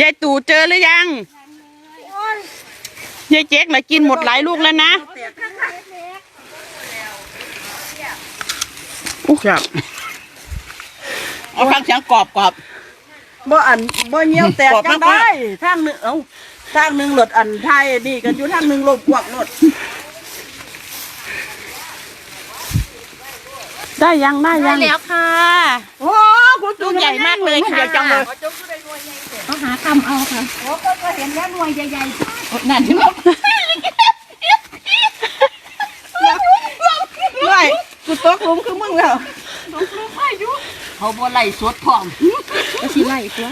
ยายตู่เจอหรือยังยายเจ๊กน่ะกินหมดหลายลูกแล้วนะอู้ครับเอาฟังเสียงกรอบกรอบบ่อันบ่เหี่ยวแตกกรอบจังมากๆได้ทางหนึงเอ้าทางหนึงหลดอันไทยนี่กันอยู่ทางหนึงลบกวกหลดได้ยังได้ยังแล้วค่ะ โอ้คุณลูกใหญ่มากเลยลูกค่ะใหญ่จัง เลยเอาหาคำเอาค่ะ โอ้ก็ก็เห็นแล้วหน่วยใหญ่นั่นที่บอกๆด้วยกูตกหลุมคือมึงแล้วเขาบ่ไล่สดพร้อม ก็สิไล่ตัว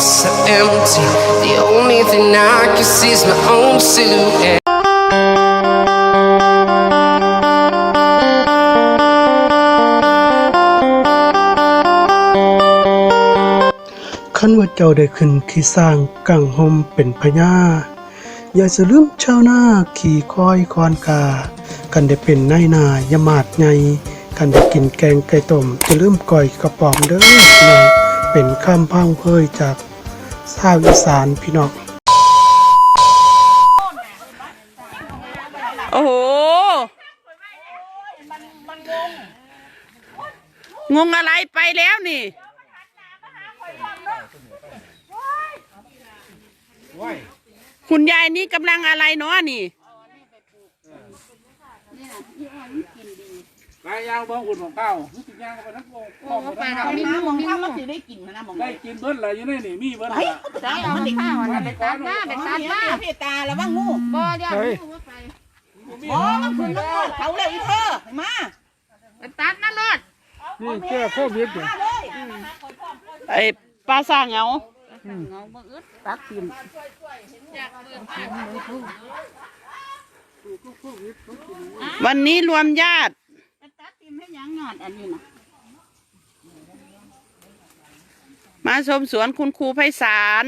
streets are empty. The only thing I can see is my own silhouette. ขันว่าเจ้าได้ขึ้นที่สร้างกังหมเป็นพญาอย่าสลืมชาวนาขี่คอยคอนกา กันได้เป็นนายนายามาดไงกันได้กินแกงไก่ต้มจะลืมก่อยกระป๋องเด้อน้องเป็นคำพังเพยจาก ชาวอีสานพี่น้อง โอ้โห งงอะไรไปแล้วนี่คุณยายนี่กำลังอะไรเนาะนี่ ไปยางบ้องอุ่นของข้าวรู้สึกยางกับนักวงข้าวไปเราไม่น้ำมรู้องไม่ข้าวมัรู้นสิได้กินมันนะมองได้กินเบิ้ลอะไรอยู่ในนี่มีเบิ้ลไปได้เอามันได้กินข้าวน่ะไปตัดมาไปตัดมาพี่ตาแล้วว่างูบ่เดี๋ยวรู้ว่าไปอ๋อมันคือน้ำมันเขาเลยอีเธอมาไปตัดนะรถนี่แก้โควิดอยู่มาเลยไอ้ปลาสร้างเหงาเงาบ่อึดตักกินวันนี้รวมญาติไปตัดติมให้ ยังยอดอันนี้นะมาชมสวนคุณครูไพศาล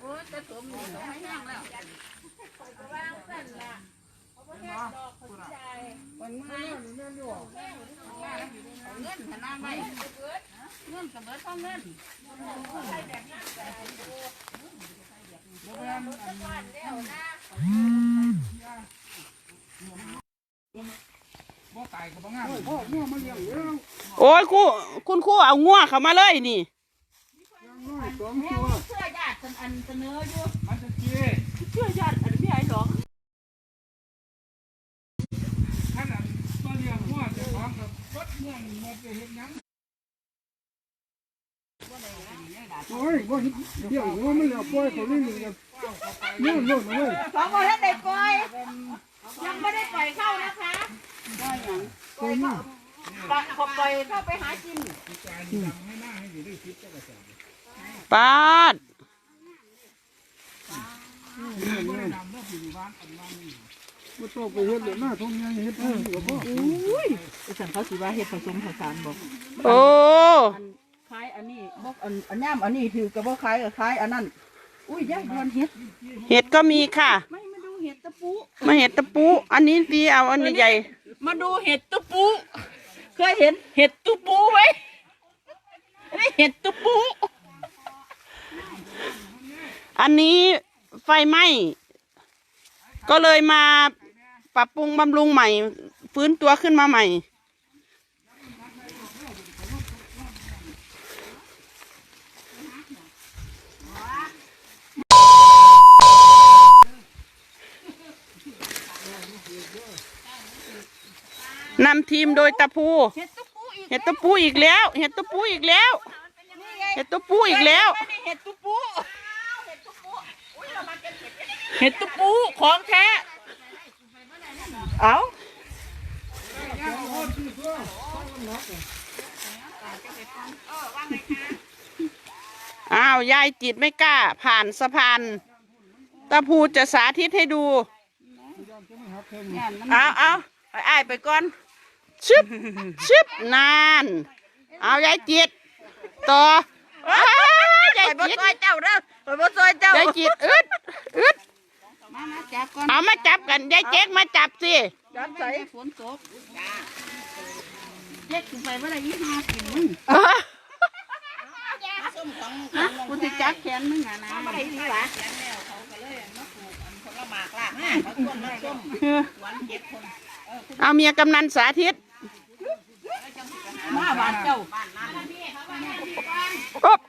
โอ้ยจะสมนี่ต้องให้แห้งแล้ว วันมื้อเงินขนาดไหนเงินกับเบิดเท่าเงินบ่ตายกับบ่งามพ่อพ่อมาเลี้ยงเลี้ยงโอ้ยครูคุณครูเอางัวเข้ามาเลยนี่น้อยสองตัวเสื้อญาติอันเสนออยู่มันจะกี้เชื่อญาติอันพี่ไอ้หรอ ขนาดมาเลี้ยงหัวจะของกับ เมืองหมดจะเห็นยังโอ้ยบ่เลี้ยวมันแล้วปล่อยเขานี่นี่กันนู่นนู่นเว้ยสองคนท่านเด็กปล่อยยังไม่ได้ปล่อยเข้านะคะคนนี้ปล่อยเขาปล่อยเข้าไปหากินปาด บ่ต้องไปเฮ็ดเลยหน้าทงยังเฮ็ดให้กับพ่อสันเขาสิว่าเฮ็ดผสมผสานบอกโอ้คล้ายอันนี้บอกอันอันย่ามอันนี้ถือกับว่าคล้ายกับคล้ายอันนั้นอุ้ยย่าดอนเฮ็ดเห็ดก็มีค่ะ ไม่มาดูเห็ดตะปูมาเห็ดตะปู อันนี้ดีเอาอันใหญ่มาดูเห็ดตะปู เคยเห็นเห็ดตะปูไหมนี่เห็ดตะปู อันนี้ไฟไหม้ก็เลยมา ปรับปรุงบำรุงใหม่ ฟื้นตัวขึ้นมาใหม่ นำทีมโดยตะพูเฮ็ดตุ๊กปูอีกเห็ดตะปูอีกแล้ว เห็ดตะปูอีกแล้ว เห็ดตะปูอีกแล้วนี่เห็ดตะปูเห็ดตะปู ของแท้ เอาอ้าวยายจิตไม่กล้า ผ่านสะพานตะพูจะสาธิตให้ดู เอาเอาไปอ้ายไปก่อน ชึบ ชึบ นาน เอายายจิต ต่ออ้ายายไปบ่จิตซอยเจ้าเด้อไปบ่ซอยเจ้ายายจิตอึดอึด มามาจับก่อนเอามาจับกันยายเจ๊กมาจับสิจับใส่ฝนตกเจ็ดขึ้นไปว่าอะไรยี่ห้ากินมึงเออส้มของนะกูสิจับแขนมึงอะนะไปดีหวะคนละหมากละเขาต้นละส้มหวานเจ็ดคนเอาเมียกำนันสาธิตมาบ้านเจ้าอ๊บ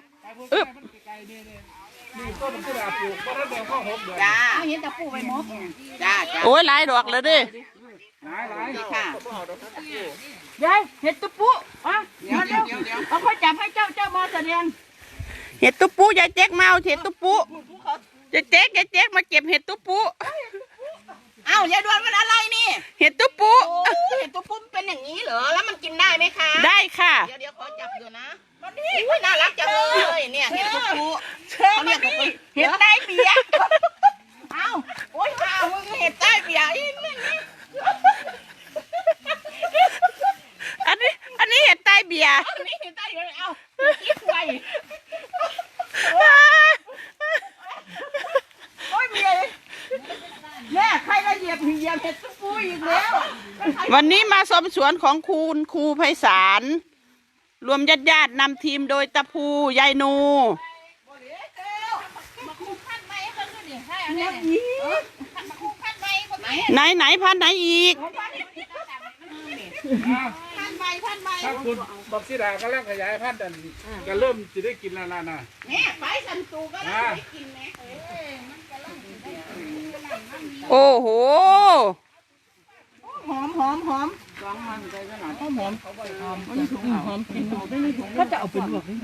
อึบ จ้าเห็นแต่ปูไปมกจ้าจ้าโอ้ยหลายดอกเลยดิค่ะยายเห็ดตุ๊ปุอะเดี๋ยวเดี๋ยวเดี๋ยวเดี๋ยวเอาค่อยจับให้เจ้าเจ้ามาแสดงเห็ดตุ๊ปูยายเจ๊กมาเอาเห็ดตุ๊ปูยายเจ๊กยายเจ๊กมาเก็บเห็ดตุ๊ปูอ้าวยายดวนมันอะไรนี่เห็ดตุ๊ปูโอ้เห็ดตัวปุ้มเป็นอย่างนี้เหรอแล้วมันกินได้ไหมคะได้ค่ะเดี๋ยวเดี๋ยวขอจับดูนะอุ้ยน่ารักจังเลยเนี่ยเห็ดตัวปุเขาเรียกว่าเห็ดใต้เบียร์เอ้าโอ้ยข้าวมึงเห็ดใต้เบียร์อีนี่นี่ อันนี้ อันนี้เห็ดใต้เบียร์ อันนี้เห็ดใต้เบียร์เอ้าคิดไวโอ้ยเมียแม่ใครก็เห ยียบเหยียบเห็ดตัวปุอีกแล้ววันนี้มาชมสวนของคุณครูไพศาลรวมญาติญาติๆนำทีมโดยตะพูยายนูไหนไหนพันไหนอีก ถ้าคุณบอกสิดาก็ร่างขยายพันธุ์ดันก็เริ่มจะได้กินแล้วนะนะเนี่ยไปสันตูก็ได้ไปกินไหม โอ้โห หอมหอมหอมก็จะเอาเป็นลวกนี่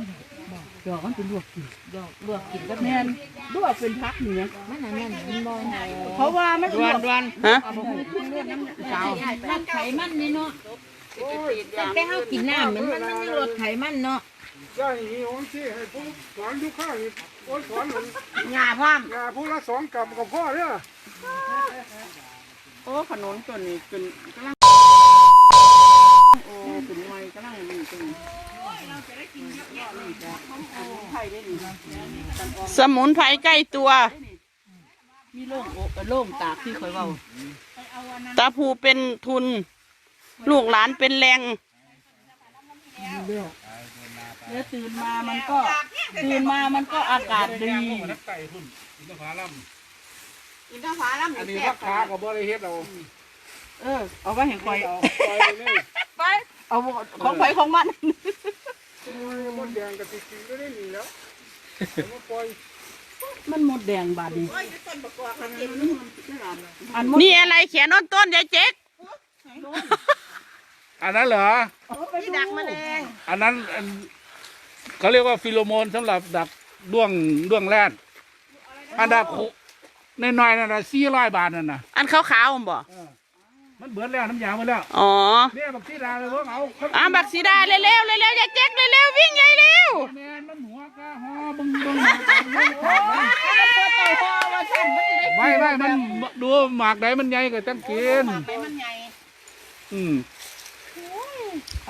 ดอกมันเป็นลวกกินดอกลวกกินก็แม่นลวกเป็นพักเหนือมันน่ะแม่นมันบ่เพราะว่ามันลวกฮะเจ้าลดไขมันนี่เนาะตั้งแต่เฮากินน้ำมันมันมันยังลดไขมันเนาะก็อย่างนี้ผมที่ให้ผู้สอนทุกข้างนี่โอ้ยสอนหนึ่งงาพร้อมงาผู้ละสองกำกับพ่อเนี่ย โอ้ขนมตัวนี้ขึ้นกำลังโอ้เป็นไม้กำลังนี่เป็นสมุนไพรใกล้ตัว มีโล่งอกโล่งตากที่คอยเว้าตาภูเป็นทุน ลูกหลานเป็นแรงเดี๋ยวตื่นมามันก็ ตื่นมามันก็อากาศดีนั กไก่พุ่นอินทผลัมอินทผลัมอันนี้แซ่ราบคากับบริเฮ็ดเราเออเอาไว้ให้คอยเอาไปเลยไปเอาของไปของมันมดแดงกับติกินก็ได้หนีแล้วเอามาปล่อยมันหมดแดงบาดนี้อันหมดนี่อะไรเขียนอ้นต้นยายเจ๊กอันนั้นเหรอที่ดักแมลงอันนั้นอันเขาเรียกว่าฟิโลโมนสำหรับดักด้วงด้วงแรดอันดับ น้อยๆนั่นนะสี่ร้อยบาทนั่นนะอันขาวๆผมบอกมันเบิดแล้วน้ำยาหมดแล้วอ๋อเนี่ยบักที่ดาเลยพวกเอาเขาอะบักสีดาเร็วๆเร็วๆยายเจ๊กเร็วๆวิ่งยายเร็วแมนมันหัวกะหอบึงบึงไม่ไม่มันดูหมากไหนมันใหญ่กว่าจังกินไปมันใหญ่อืม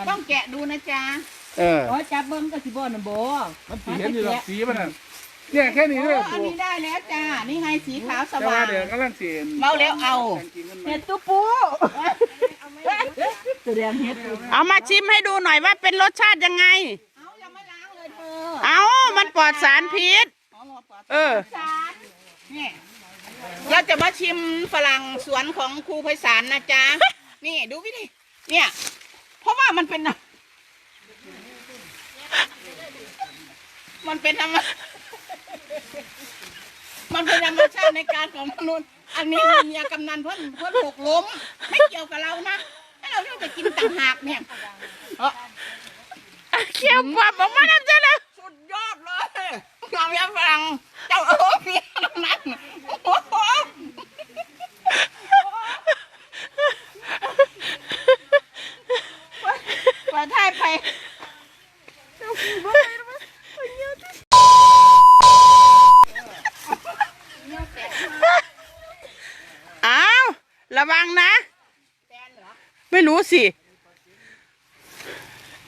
ต้องแกะดูนะจ๊ะเออ อ๋อจับเบิ่งก็สิบ่น่ะบ่มันสีเห็นอยู่หรอกสีมันน่ะ เนี่ยแค่นี้เลยโอ้อันตัวนี้ได้แล้วจ้า นี่ไงสีขาวสแต่ว่าว่าง เดี๋ยวกำลังเสียนเมาแล้วเอา เห็ดตุ๊ปูแสดงเห็ดเอามาชิมให้ดูหน่อยว่าเป็นรสชาติยังไง เอายังไม่ล้างเลยเธอเอามันปลอดสารพิษอ๋อหมอปลอดเออ สารนี่เราจะมาชิมฝรั่งสวนของครูไพศาลนะจ๊ะ นี่ดูวิธีเนี่ย เพราะว่ามันเป็นน่ะมันเป็นธรรม มันเป็นธรรมชาติในการของมนุษย์อันนี้เมียกำนันเพื่อนเพื่อนหกล้ม ไม่เกี่ยวกับเรานะให้เราต้องไปกินต่างหากเนี่ยเออเคี้ยวกว่าบอกมาแล้วจ้ะแล้วสุดยอดเลยงามยาฝรั่งเจ้าเออเมียทั้งนั้นโอ้โหเปิดท้ายไป อ้าวระวังนะ ไม่รู้ สิ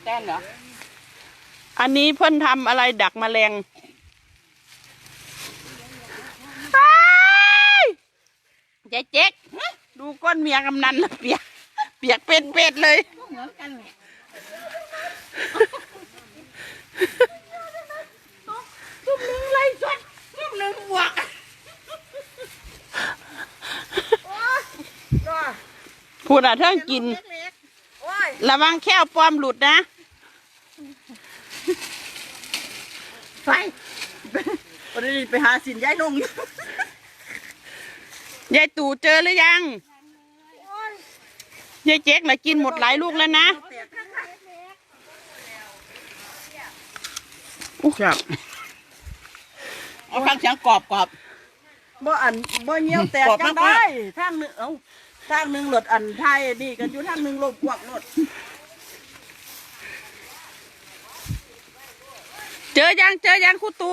แตนเหรอ อันนี้เพิ่นทำอะไรดักแมลงอ้ายยายเจ๊กดูก้นเมียกำนันน่ะเปียก เปียกเป็นเป็ดๆเลยเหมือนกันแหละซุ่มหนึ่งไล่สดซุ่มหนึ่งบวกโอ้ยรอพูดอะเท่งกิน เล็กๆโอ้ย ระวังแค่วปลอมหลุดนะ ไปวันนี้ไปหาสินย้ายนงอยู่ยายตู่เจอหรือยัง ยายเจ๊กน่ะกินหมดหลายลูกแล้วนะครับเอาฟังเสียงกรอบกรอบบ่อันบ่เงี้ยวแตกจังได้ทางหนึงเอ้า ทางหนึงหลดอันไทยนี่กันอยู่ทางหนึงลบกวักหลดเจอยังเจอยังคู่ตู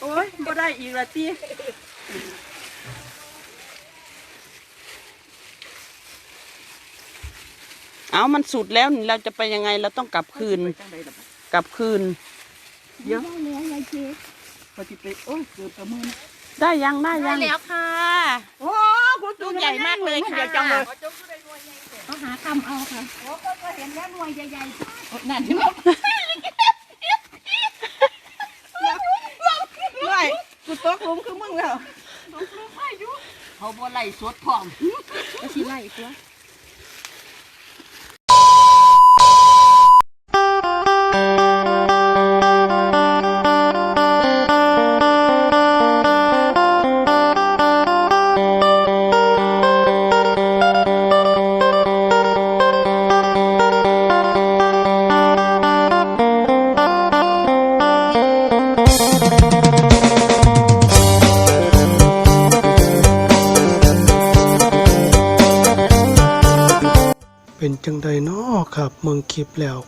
โอ้ยบ่ได้อีกละตีเอามันสุดแล้วนี่เราจะไปยังไงเราต้องกลับคืนจังไดล่ะกลับคืนเดี๋ยวพอสิไปโอ้ยเกือบประมือได้ยังได้ยังแล้วค่ะ โอ้คุณ ลูกใหญ่มากเลยค่ะเดี๋ยวจังเลยเอาหาคำเอาค่ะโอ้ก็เห็นแล้วหน่วยใหญ่นั่นใช่ไหมๆด้วยกูตกหลุมคือมึงแล้วเขาบ่ไล่สดพร้อมก็สิไล่ตัว ครับเมืองคลิปแล้ว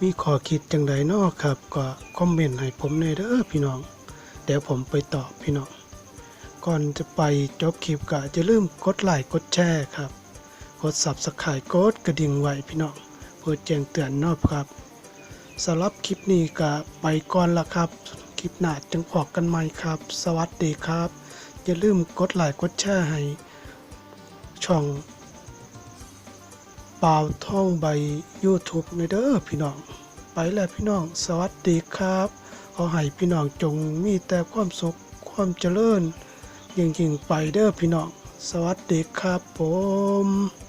มีข้อคิดจังใดน้อครับ ก็คอมเมนต์ให้ผมในเด้อพี่น้อง เดี๋ยวผมไปตอบพี่น้อง ก่อนจะไปจบคลิปก็จะลืมกดไลค์กดแชร์ครับ กด Subscribe กดกระดิ่งไว้พี่น้องเพื่อแจ้งเตือนนอบครับสำหรับคลิปนี้ก็ไปก่อนละครับ คลิปหน้าจึงพอกกันใหม่ครับ สวัสดีครับ อย่าลืมกดไลค์กดแชร์ให้ช่อง ป่าวท่องใบ YouTube ในเด้อพี่น้อง ไปแล้วพี่น้อง สวัสดีครับ ขอให้พี่น้องจงมีแต่ความสุขความเจริญยิ่งๆไปเด้อพี่น้อง สวัสดีครับผม